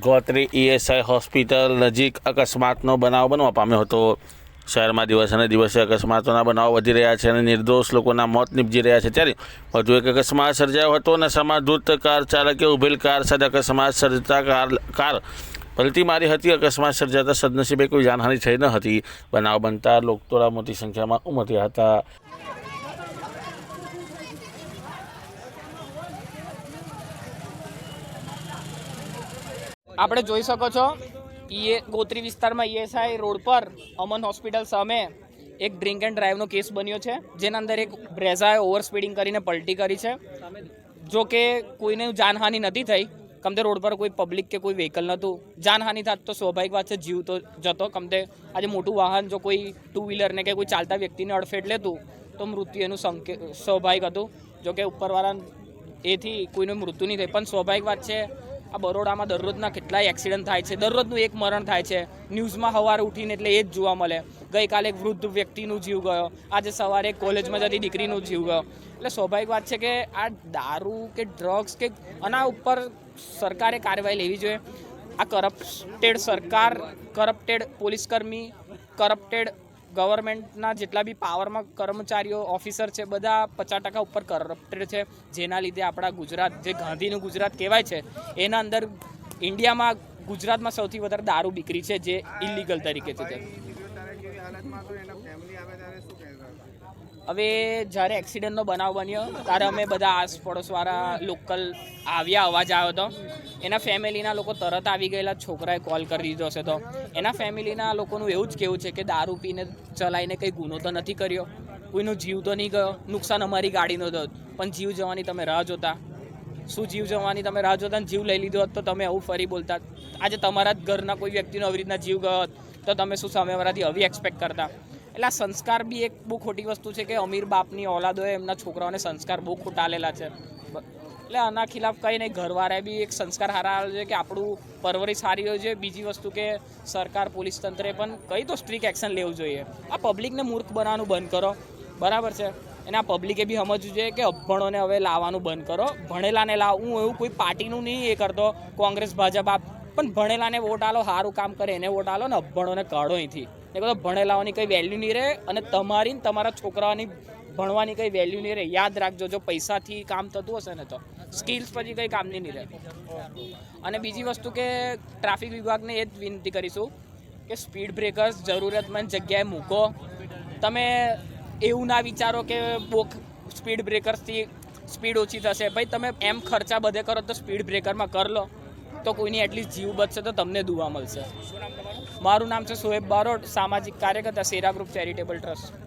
Gotri ESI hospital નજીક અકસ્માતનો બનાવ બનવા પામ્યો હતો. શહેરમાં દિવસે દિવસે અકસ્માતોના બનાવો વધી રહ્યા છે અને નિર્દોષ લોકોના મોત નીપજી રહ્યા છે. ત્યારે વધુ એક અકસ્માત સર્જાયો હતો અને ધૂત કાર ચાલકે ઉભેલ કાર સાથે અકસ્માત સર્જતા કાર કાર પલટી મારી હતી. અકસ્માત સર્જાતા સદનસીબે કોઈ જાનહાનિ થઈ ન હતી. બનાવ બનતા લોકટોળા મોટી સંખ્યામાં ઉમટ્યા હતા. આપણે જોઈ શકો છો ઈએ ગોત્રી વિસ્તારમાં ઈએસઆઈ રોડ પર અમન હોસ્પિટલ સામે એક ડ્રિંક એન્ડ ડ્રાઈવનો કેસ બન્યો છે, જેના અંદર એક બ્રેઝાએ ઓવર સ્પીડિંગ કરીને પલટી કરી છે. જો કે કોઈને જાનહાનિ નથી થઈ કમતે રોડ પર કોઈ પબ્લિક કે કોઈ વ્હીકલ નહોતું. જાનહાનિ થાત તો સ્વાભાવિક વાત છે, જીવ તો જતો. કમતે આજે મોટું વાહન જો કોઈ ટુ વ્હીલરને કે કોઈ ચાલતા વ્યક્તિને અડફેટ લેતું, તો મૃત્યુ એનું સંકે સ્વાભાવિક હતું. જો કે ઉપરવાળા એથી કોઈનું મૃત્યુ નહીં થાય પણ સ્વાભાવિક વાત છે આ બરોડામાં દરરોજના કેટલાય એક્સિડન્ટ થાય છે, દરરોજનું એક મરણ થાય છે. ન્યૂઝમાં સવારે ઉઠીને એટલે એ જ જોવા મળે. ગઈકાલે એક વૃદ્ધ વ્યક્તિનું જીવ ગયો. આજે સવારે કોલેજમાં જતી દીકરીનું જીવ ગયો. એટલે સ્વાભાવિક વાત છે કે આ દારૂ કે ડ્રગ્સ કે આના ઉપર સરકારે કાર્યવાહી લેવી જોઈએ. આ કરપ્ટેડ સરકાર કરપ્ટેડ પોલીસકર્મી કરપ્ટેડ ગવર્મેન્ટના જેટલા બી પાવરમાં કર્મચારીઓ, ઓફિસર છે, બધા પચાસ ટકા ઉપર કરપ્ટેડ છે. જેના લીધે આપણા ગુજરાત, જે ગાંધીનું ગુજરાત કહેવાય છે, એના અંદર ઇન્ડિયામાં ગુજરાતમાં સૌથી વધારે દારૂ બીકરી છે, જે ઇલીગલ તરીકે છે. હવે જ્યારે એક્સિડન્ટનો બનાવ બન્યો, ત્યારે અમે બધા આસ પડોશવાળા લોકલ આવ્યા, અવાજ આવ્યો હતો. એના ફેમિલીના લોકો તરત આવી ગયેલા, છોકરાએ કોલ કરી દીધો હશે તો. એના ફેમિલીના લોકોનું એવું જ કેવું છે કે દારૂ પીને ચલાવીને કંઈ ગુનો તો નથી કર્યો. કોઈનો જીવ તો નહીં ગયો. નુકસાન અમારી ગાડીનો હતો પણ જીવ જવાની તમે રાહ જોતા. શું જીવ જવાની તમે રાહ જોતા? જીવ લઈ લીધો હોત તો તમે આવું ફરી બોલતા. આજે તમારા જ ઘરના કોઈ વ્યક્તિનો આવી રીતના જીવ ગયો હોત, તો તમે શું સામેવાળાથી આવી એક્સપેક્ટ કરતા? એટલે આ સંસ્કાર બી એક બહુ ખોટી વસ્તુ છે કે અમીર બાપની ઓલાદોએ એમના છોકરાઓને સંસ્કાર બહુ ખોટા છે. એટલે આના ખિલાફ કંઈ નહીં, ઘરવાળાએ બી એક સંસ્કાર સારા આવ્યો છે કે આપણું પરવરિશ સારી હોય છે. બીજી વસ્તુ કે સરકાર, પોલીસ તંત્રે પણ કંઈ તો સ્ટ્રિક એક્શન લેવું જોઈએ. આ પબ્લિકને મૂર્ખ બનાવવાનું બંધ કરો. બરાબર છે? અને આ પબ્લિકે બી સમજવું જોઈએ કે અભણોને હવે લાવવાનું બંધ કરો. ભણેલાને લાવ. હું એવું કોઈ પાર્ટીનું નહીં એ કરતો. કોંગ્રેસ, ભાજપ, આપ પણ ભણેલાને વોટ આલો સારું કામ કરે, એને વોટ આલો ને અભણોને કાઢો અહીંથી. એ કહો ભણેલાઓની કંઈ વેલ્યુ નહીં રહે અને તમારી ને તમારા છોકરાઓની ભણવાની કંઈ વેલ્યુ નહીં રહે. યાદ રાખજો, જો પૈસાથી કામ થતું હશે ને તો. સ્કિલ્સ પછી કંઈ કામની નહીં રહે. અને બીજી વસ્તુ કે ટ્રાફિક વિભાગને એ જ વિનંતી કરીશું કે સ્પીડ બ્રેકર્સ જરૂરિયાતમંદ જગ્યાએ મૂકો. તમે એવું ના વિચારો કે બહુ સ્પીડ બ્રેકર્સથી સ્પીડ ઓછી થશે. ભાઈ, તમે એમ ખર્ચા બધે કરો તો સ્પીડ બ્રેકરમાં કર લો. તો કોઈની એટલીસ્ટ જીવ બચશે તો તમને દુવા મળશે. મારું નામ છે સોએબ બારોટ, સામાજિક કાર્યકર્તા સેરા ગ્રુપ ચેરિટેબલ ટ્રસ્ટ.